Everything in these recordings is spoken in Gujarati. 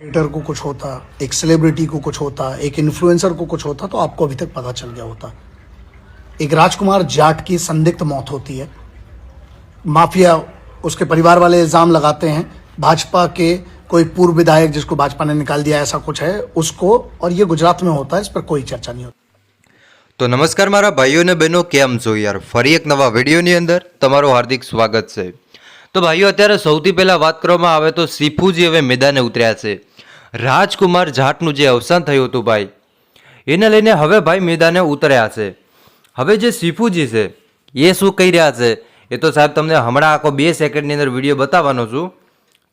क्रिएटर को कुछ होता एक सेलिब्रिटी को कुछ होता एक इन्फ्लुएंसर को कुछ होता तो आपको अभी तक पता चल गया होता एक राजकुमार जाट की संदिग्ध मौत होती है माफिया उसके परिवार वाले इल्जाम लगाते हैं भाजपा के कोई पूर्व विधायक जिसको भाजपा ने निकाल दिया ऐसा कुछ है उसको और ये गुजरात में होता है इस पर कोई चर्चा नहीं होती તો નમસ્કાર મારા ભાઈઓ અને બહેનો કેમ છો યાર ફરી એક નવા વિડીયોની અંદર તમારું હાર્દિક સ્વાગત છે તો ભાઈઓ અત્યારે સૌથી પહેલાં વાત કરવામાં આવે તો સીફુજી હવે મેદાને ઉતર્યા છે રાજકુમાર જાટનું જે અવસાન થયું હતું ભાઈ, એને લઈને હવે ભાઈ મેદાને ઉતર્યા છે. હવે જે સીફુજી છે, એ શું કહી રહ્યા છે? એ તો સાહેબ તમને હમણાં આખો બે સેકન્ડની અંદર વીડિયો બતાવવાનો છું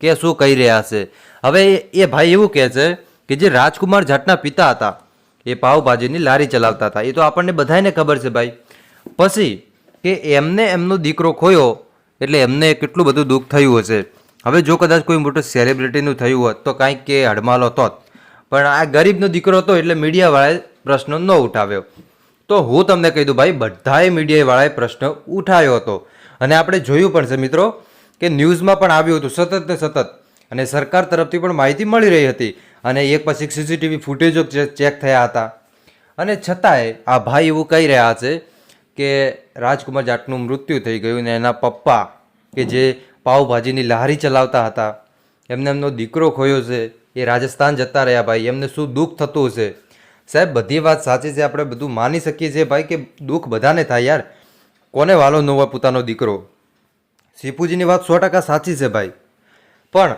કે શું કહી રહ્યા છે. હવે એ- ભાઈ એવું કહે છે કે જે રાજકુમાર જાટના પિતા હતા, એ પાવભાજીની લારી ચલાવતા હતા. એ તો આપણને બધાને ખબર છે ભાઈ. પછી કે એમને એમનો દીકરો ખોયો, એટલે એમને કેટલું બધું દુઃખ થયું હશે. હવે જો કદાચ કોઈ મોટું સેલિબ્રિટીનું થયું હોત, તો કાંઈક કે હડમાલો તો પણ આ ગરીબનો દીકરો હતો એટલે મીડિયાવાળાએ પ્રશ્ન ન ઉઠાવ્યો. તો હું તમને કહી દઉં ભાઈ, બધાએ મીડિયાવાળાએ પ્રશ્ન ઉઠાવ્યો હતો. અને આપણે જોયું પણ છે મિત્રો કે ન્યૂઝમાં પણ આવ્યું હતું સતત ને સતત. અને સરકાર તરફથી પણ માહિતી મળી રહી હતી. અને એક પછી સીસીટીવી ફૂટેજો ચેક થયા હતા. અને છતાંય આ ભાઈ એવું કહી રહ્યા છે કે રાજકુમાર જાટનું મૃત્યુ થઈ ગયું ને એના પપ્પા કે જે પાવભાજીની લહારી ચલાવતા હતા. એમને એમનો દીકરો ખોયો છે. એ રાજસ્થાન જતા રહ્યા ભાઈ. એમને શું દુઃખ થતું હશે? સાહેબ, બધી વાત સાચી છે. આપણે બધું માની શકીએ છીએ ભાઈ કે દુઃખ બધાને થાય યાર. કોને વાલો ન હોય પોતાનો દીકરો? સીપુજીની વાત સો ટકા સાચી છે ભાઈ. પણ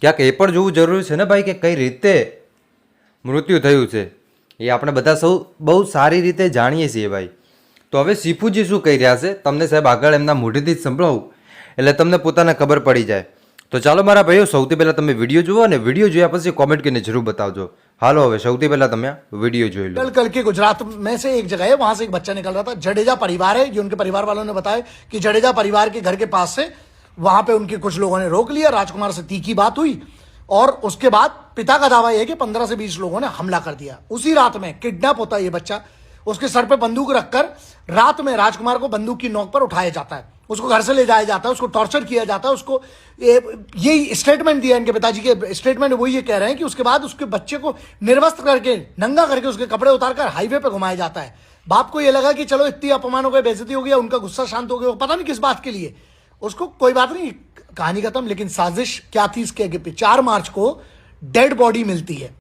ક્યાંક એ પણ જોવું જરૂરી છે ને ભાઈ કે કઈ રીતે મૃત્યુ થયું છે? એ આપણે બધા સૌ બહુ સારી રીતે જાણીએ છીએ ભાઈ. તો હવે સીપુજી શું કહી રહ્યા છે? તમને સાહેબ આગળ એમના મોઢેથી જ સંભળાવું. એટલે તમને પોતાને ખબર પડી જાય તો ચાલો મારા ભાઈઓ સૌથી પહેલાં તમે વિડીયો જુઓ અને વિડીયો જોયા પછી કોમેન્ટ કરીને જરૂર બતાવજો હાલો હવે સૌથી પહેલાં તમે આ વિડીયો જોઈ લો कल कल के गुजरात में से एक जगह है वहां से एक बच्चा निकल रहा था जडेजा परिवार है ये उनके परिवार वालों ने बताया कि जडेजा परिवार के घर के पास से वहां पे उनके कुछ लोगों ने रोक लिया राजकुमार से तीखी बात हुई और उसके बाद पिता का दावा यह है कि पंद्रह से बीस लोगों ने हमला कर दिया उसी रात में किडनैप होता है ये बच्चा उसके सर पे बंदूक रखकर रात में राजकुमार को बंदूक की नोक पर उठाया जाता है उसको घर से ले जाया जाता है, उसको टॉर्चर किया जाता है, उसको यही स्टेटमेंट दिया इनके पिताजी के स्टेटमेंट वो ये कह रहे हैं कि उसके बाद उसके बच्चे को निर्वस्त्र करके, नंगा करके उसके कपड़े उतारकर हाईवे पर घुमाया जाता है। बाप को ये लगा कि चलो इतनी अपमान हो गई बेजती हो गया उनका गुस्सा शांत हो गया, पता नहीं किस बात के लिए। उसको कोई बात नहीं, कहानी खत्म, लेकिन साजिश क्या थी इसके आगे पे चार मार्च को डेड बॉडी मिलती है।